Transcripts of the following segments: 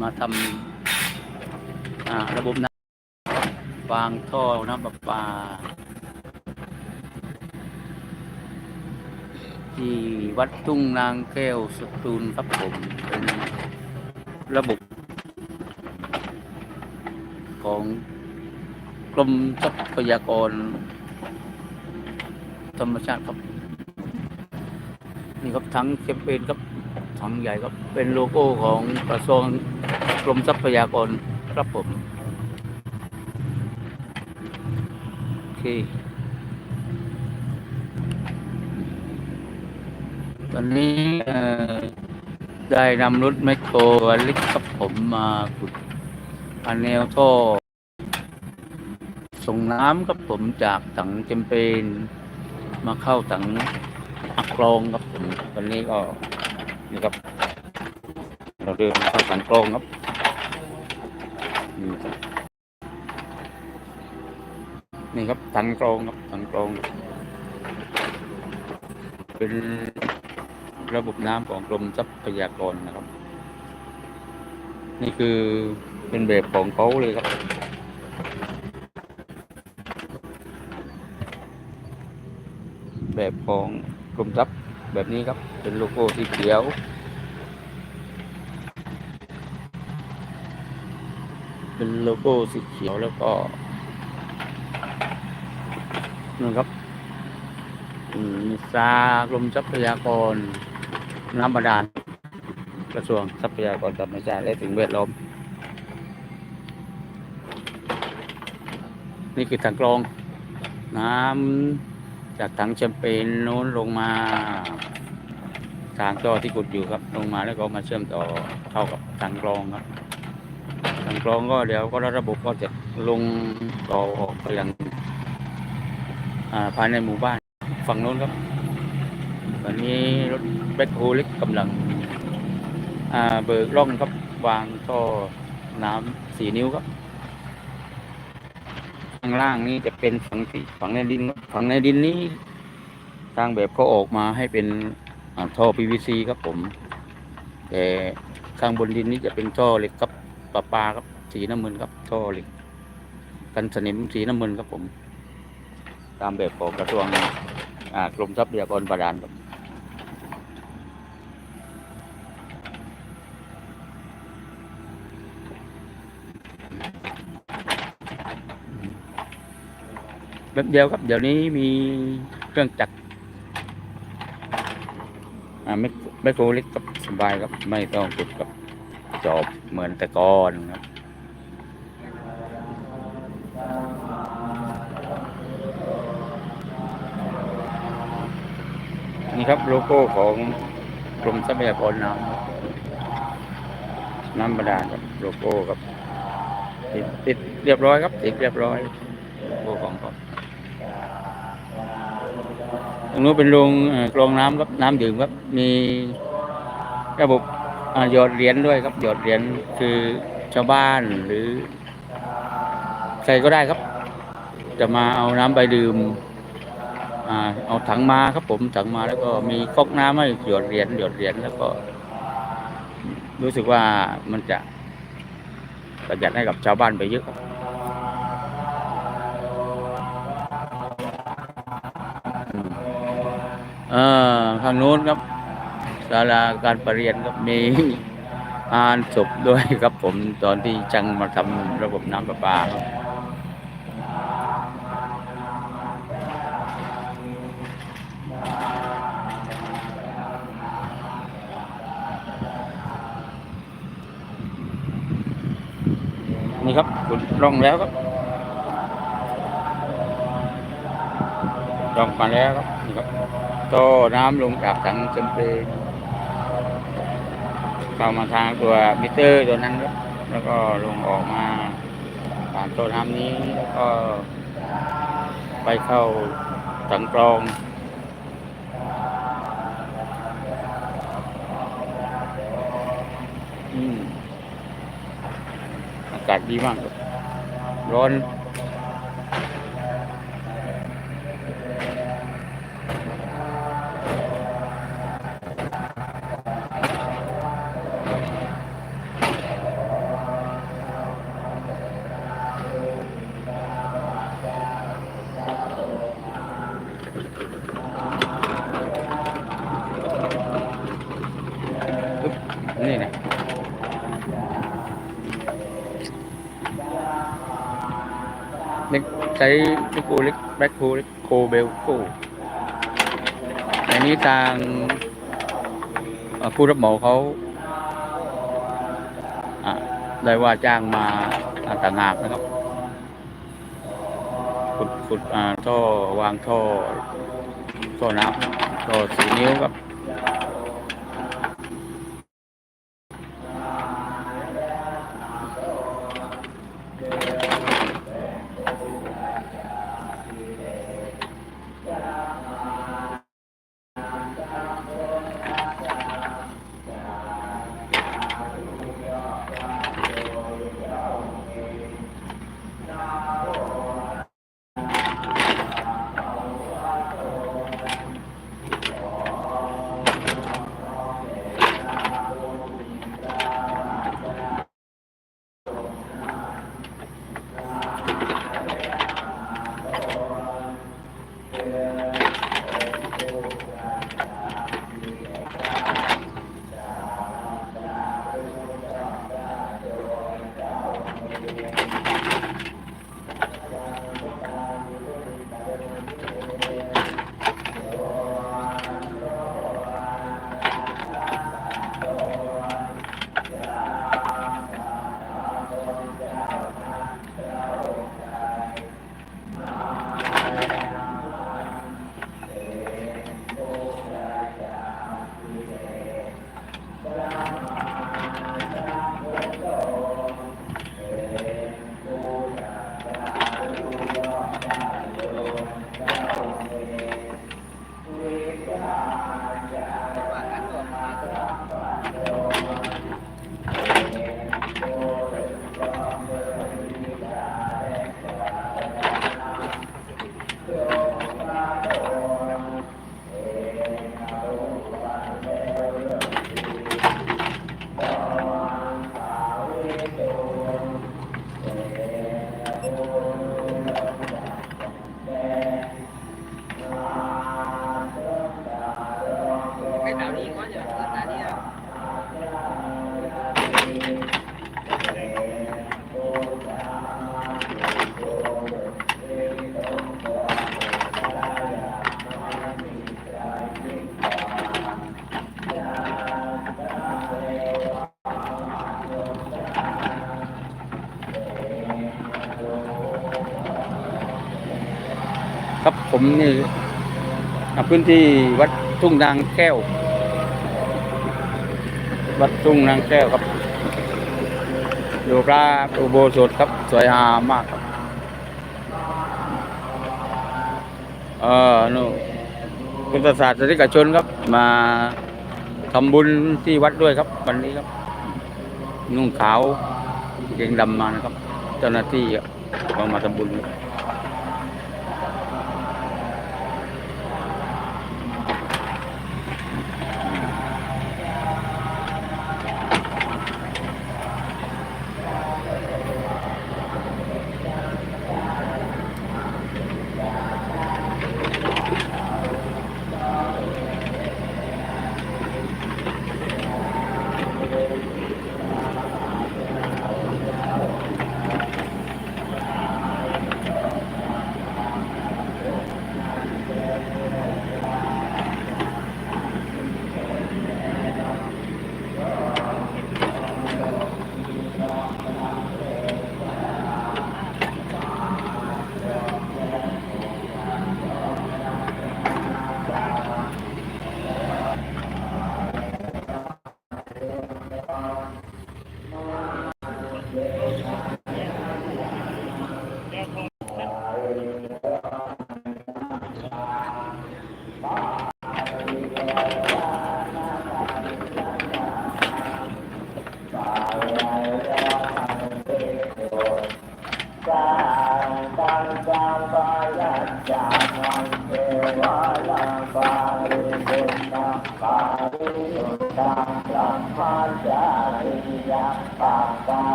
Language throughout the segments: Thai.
มาทำระบบน้ำวางท่อน้ำประปา ที่วัดทุ่งนางแก้วสตูลครับผม เป็นระบบของกรมทรัพยากร ธรรมชาติครับ นี่ครับทั้งแคมเปญครับถังใหญ่ครับเป็นโลโก้ของกระทรวง กรมทรัพยากรครับผม โอเค ตอนนี้ได้นำรถแมคโครล็กครับผมมาขุดอันแนวท่อส่งน้ำครับผมจากถังแคมเปญมาเข้าถังอักกรองครับผมตอนนี้ก็นี่ครับเราเดินเข้าถังกรองครับ นี่ครับนี่ครับถังกรองครับถังกรอง เป็นระบบน้ำของกรมทรัพยากรนะครับ นี่คือเป็นแบบของเขาเลยครับ แบบของกรมทรัพย์แบบนี้ครับ เป็นโลโก้สีเขียว เป็นโลโก้สีเขียวแล้วก็นู่นครับอืมมีซากรมทรัพยากรน้ำบาดาลกระทรวงทรัพยากรธรรมชาติและสิ่งแวดล้อม นี่คือถังกรอง น้ำจากถังแชมเปญโน้นลงมาทางต่อที่กุดอยู่ครับ ลงมาแล้วก็มาเชื่อมต่อเข้ากับถังกรองครับ กรองก็เดี๋ยวก็ระบบก็จะลงต่อออกไปยังอ่าภายในหมู่บ้านฝั่งโน้นครับตอนนี้รถแบคโฮเล็กกำลังเบิกร่องครับวางท่อน้ำสี่นิ้วครับข้างล่างนี้จะเป็นฝังที่ฝังในดินฝังในดินนี้ทางแบบเขาออกมาให้เป็นอ่าท่อ PVC ครับผมแต่ข้างบนดินนี้จะเป็นท่อเหล็กครับประปลาครับ สีน้ำมันครับท่อเหล็ก กันสนิมสีน้ำมันครับผม ตามแบบของกระทรวงกรมทรัพยากรบาดาลครับแบบเดียวครับ เดี๋ยวนี้มีเครื่องจักรอ่าไม่ไม่โครเล็กครับสบายครับ ไม่ต้องขุดกับจอบเหมือนแต่ก่อนครับ นี่ครับโลโก้ของกรมทรัพยากรน้ำน้ำบาดาลครับโลโก้ครับติดติดเรียบร้อยครับติดเรียบร้อยโลโก้ของเขาตรงนู้นเป็นโรงกรองน้ำครับน้ำดื่มครับมีระบบหยอดเหรียญด้วยครับหยอดเหรียญคือชาวบ้านหรือใครก็ได้ครับ จะมาเอาน้ำไปดื่ม อ่าเอาถังมาครับผมถังมาแล้วก็มีก๊อกน้ำให้หยดเหรียญหยดเหรียญแล้วก็ รู้สึกว่ามันจะประหยัดให้กับชาวบ้านไปเยอะครับอืมเออทางนู้นครับศาลาการประเรียนครับมีงานศพด้วยครับผมตอนที่จังมาทำระบบน้ำประปาครับ นี่ครับ ขุดร่องแล้วครับรองมาแล้วครับนี่ครับต่อน้ำลงจากถังจำเป็นเข้ามาทางตัวมิเตอร์ตัวนั้นครับแล้วก็ลงออกมาผ่านตัวน้ำนี้แล้วก็ไปเข้าถังกรองอืมอากาศดีมากครับ ร้อน เล็กใช้ลิโกเล็กแบ็คโคเล็กโคเบลโกอันนี้ทางผู้รับเหมาเขาอะได้ว่าจ้างมาต่างหากนะครับขุดขุดอ่าท่อวางท่อท่อน้ำท่อสีนิ้วครับ นี่พื้นที่วัดทุ่งนางแก้ว วัดทุ่งนางแก้วครับ ดูพระอุโบสถครับ สวยงามมากครับ เออนู่นพุทธศาสนิกชนครับ มาทำบุญที่วัดด้วยครับ วันนี้ครับ นุ่งขาวเกงดำมานะครับ เจ้าหน้าที่อะมามาทำบุญครับ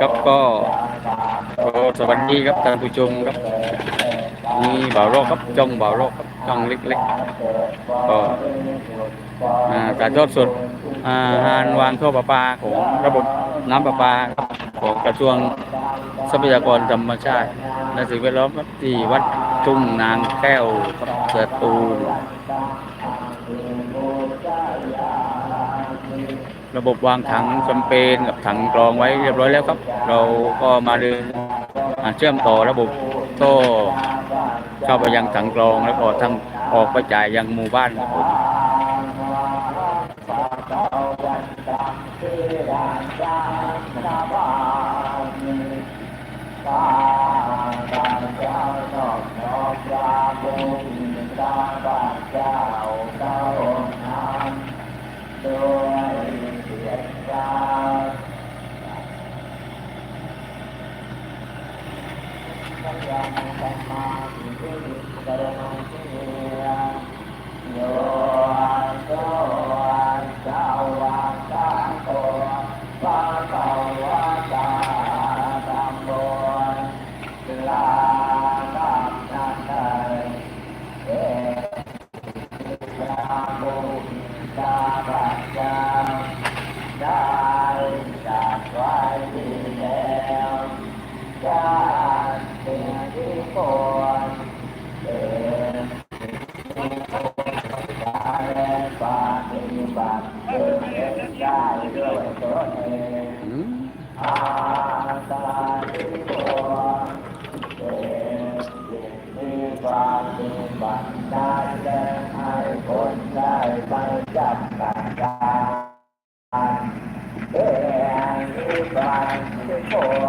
ครับก็สวัสดีครับท่านผู้ชมครับนี่บ่าวโรกครับจ้องบ่าวโรกครับจ้องเล็กๆก็อ่าการทอดสดอางานวางท่อประปาของระบบน้ำประปาของกระทรวงทรัพยากรธรรมชาติและสิ่งแวดล้อมที่วัดทุ่งนางแก้วครับสตูล ระบบวางถังแชมเปญกับถังกรองไว้เรียบร้อยแล้วครับ เราก็มาเดินเชื่อมต่อระบบโซ่เข้าไปยังถังกรองแล้วก็ทางออกไปจ่ายยังหมู่บ้านครับผม อื นี่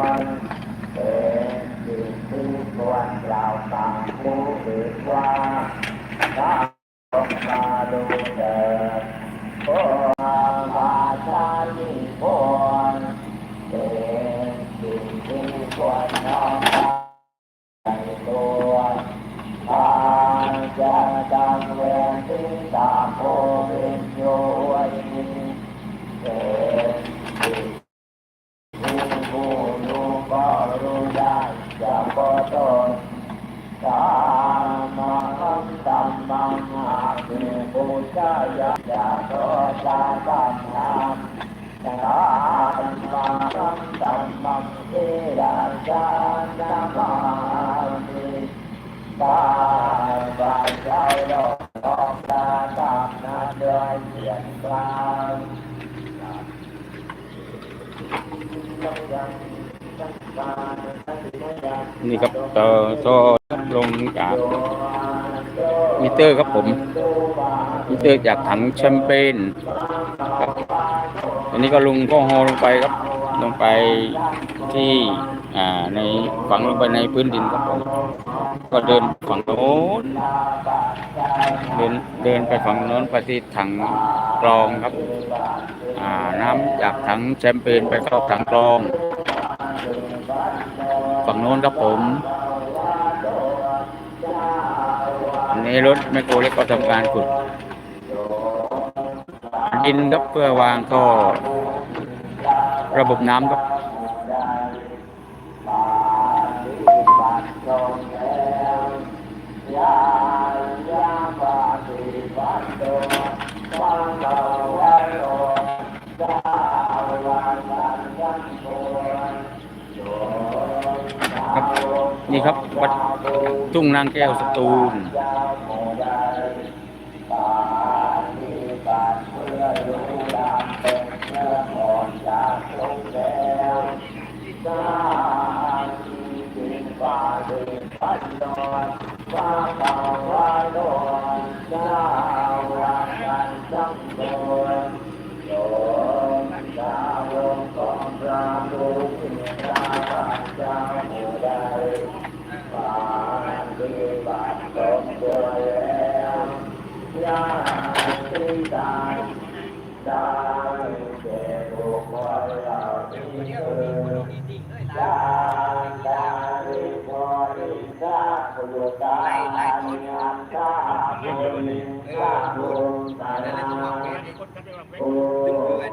เอ่อลงจากมิเตอร์ครับผม มิเตอร์จากถังแชมเปญครับอันนี้ก็ลงก็ฮอลงไปครับ ลงไปที่อ่าในฝังลงไปในพื้นดินครับผมก็เดินฝั่งโน้นเดินเดินไปฝั่งโน้นไปที่ถังกรองครับ อ่าน้ำจากถังแชมเปญไปเข้าถังกรอง ฝั่งโน้นครับผม อันนี้รถแมคโครเล็กก็ทำการขุดดินครับเพื่อวางท่อระบบน้ำครับครับนี่ครับวัดทุ่งนางแก้วสตูล ไล่ไล่คน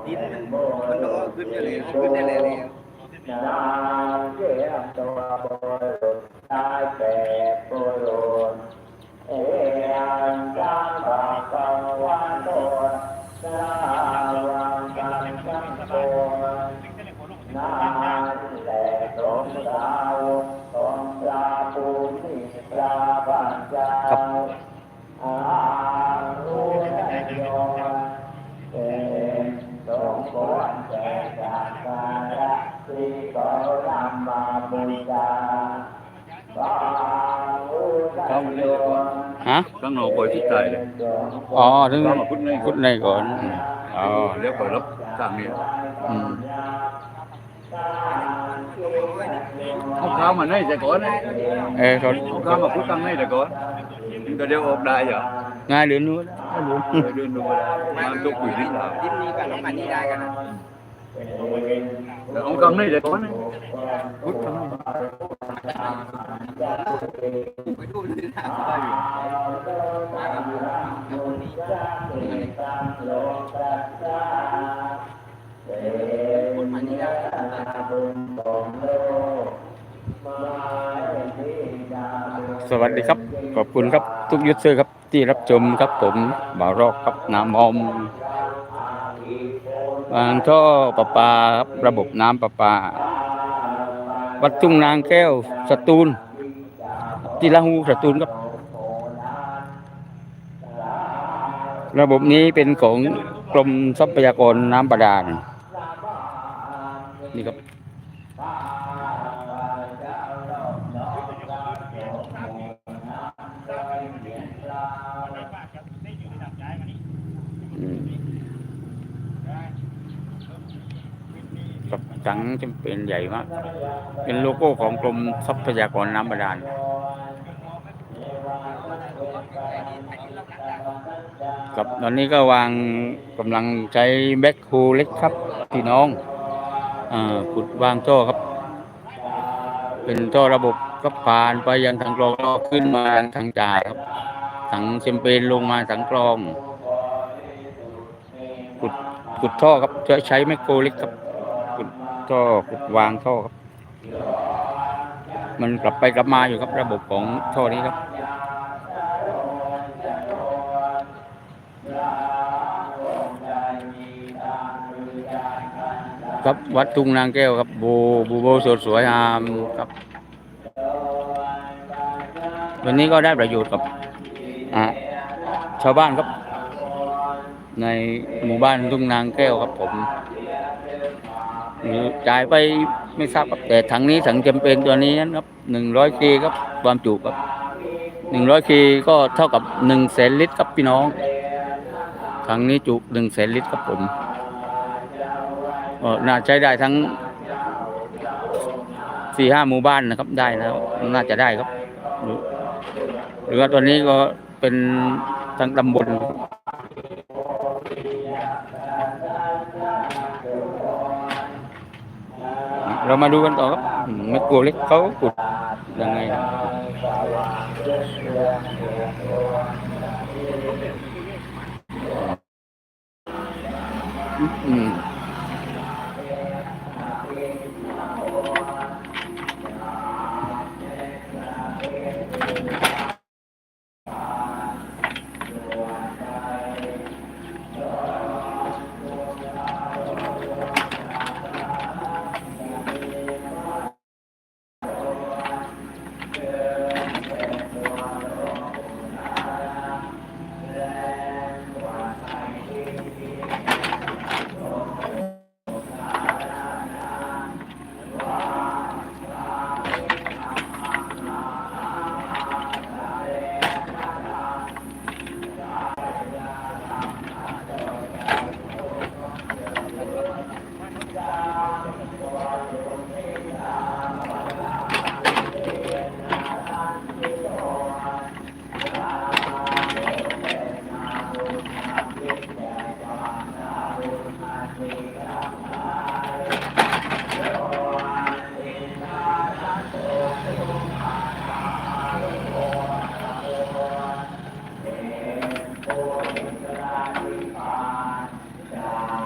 ดินมันมันรอขึ้นอยู่เลยขึ้นได้เลยเล้วนั่นแหละสงสาร ครับฮะข้างนอกป่อยสุดใจเลยอ๋อถึงพุทธในพุทธในก่อนอ๋อแล้วปอยรับทางนี้อืม เอาเข้ามาในแต่ก่อนนะเออเขาเอาเข้ามาพุทธทางในแต่ก่อนมันก็เดี๋ยวออกได้เหรอง่ายเดือนนู้นเออเดินดูไปได้มันตกปุ๋ยนิดหน่อยดิ้นนี้กับน้องมันนี่ได้กันนะแต่เอาข้างในแต่ก่อนนะพุทธทางในไปดูเลยนะคนมันนี่ได้สวัสดีครับ ขอบคุณครับทุกยุทธเซอร์ครับที่รับชมครับผมบ่าวรอกครับน้ำมอมวางท่อประปาครับระบบน้ำประปา วัดทุ่งนางแก้วสตูลที่ละหูสตูลครับ ระบบนี้เป็นของกรมทรัพยากรน้ำบาดาล นี่ครับกับถังจำเป็นใหญ่มาก เป็นโลโก้ของกรมทรัพยากรน้ำบาดาลกับตอนนี้ก็วางกำลังใช้แบ็คโฮเล็กครับพี่น้อง ขุดวางท่อครับ เป็นท่อระบบก็ผ่านไปยังทางกรองขึ้นมาทางจ่ายครับถังแชมเปญลงมาถังกรองขุดขุดท่อครับใช้ใช้แมโครเล็กครับขุดท่อขุดวางท่อครับ มันกลับไปกลับมาอยู่ครับระบบของท่อนี้ครับ ครับวัดทุ่งนางแก้วครับบูบูโบสดสวยงามครับ วันนี้ก็ได้ประโยชน์กับชาวบ้านครับ ในหมู่บ้านทุ่งนางแก้วครับผมหรือจ่ายไปไม่ทราบครับแต่ถังนี้ถังจำเป็นตัวนี้นะครับหนึ่งร้อยเคครับความจุครับหนึ่งร้อยเคก็เท่ากับหนึ่งแสนลิตรครับพี่น้องถังนี้จุหนึ่งแสนลิตรครับผม น่าใช้ได้ทั้งสี่ห้าหมู่บ้านนะครับได้แล้วน่าจะได้ครับ หรือว่าตัวนี้ก็เป็นทั้งตำบลเรามาดูกันต่อครับอืมไม่กลัวเล็กเขาขุดยังไงอืม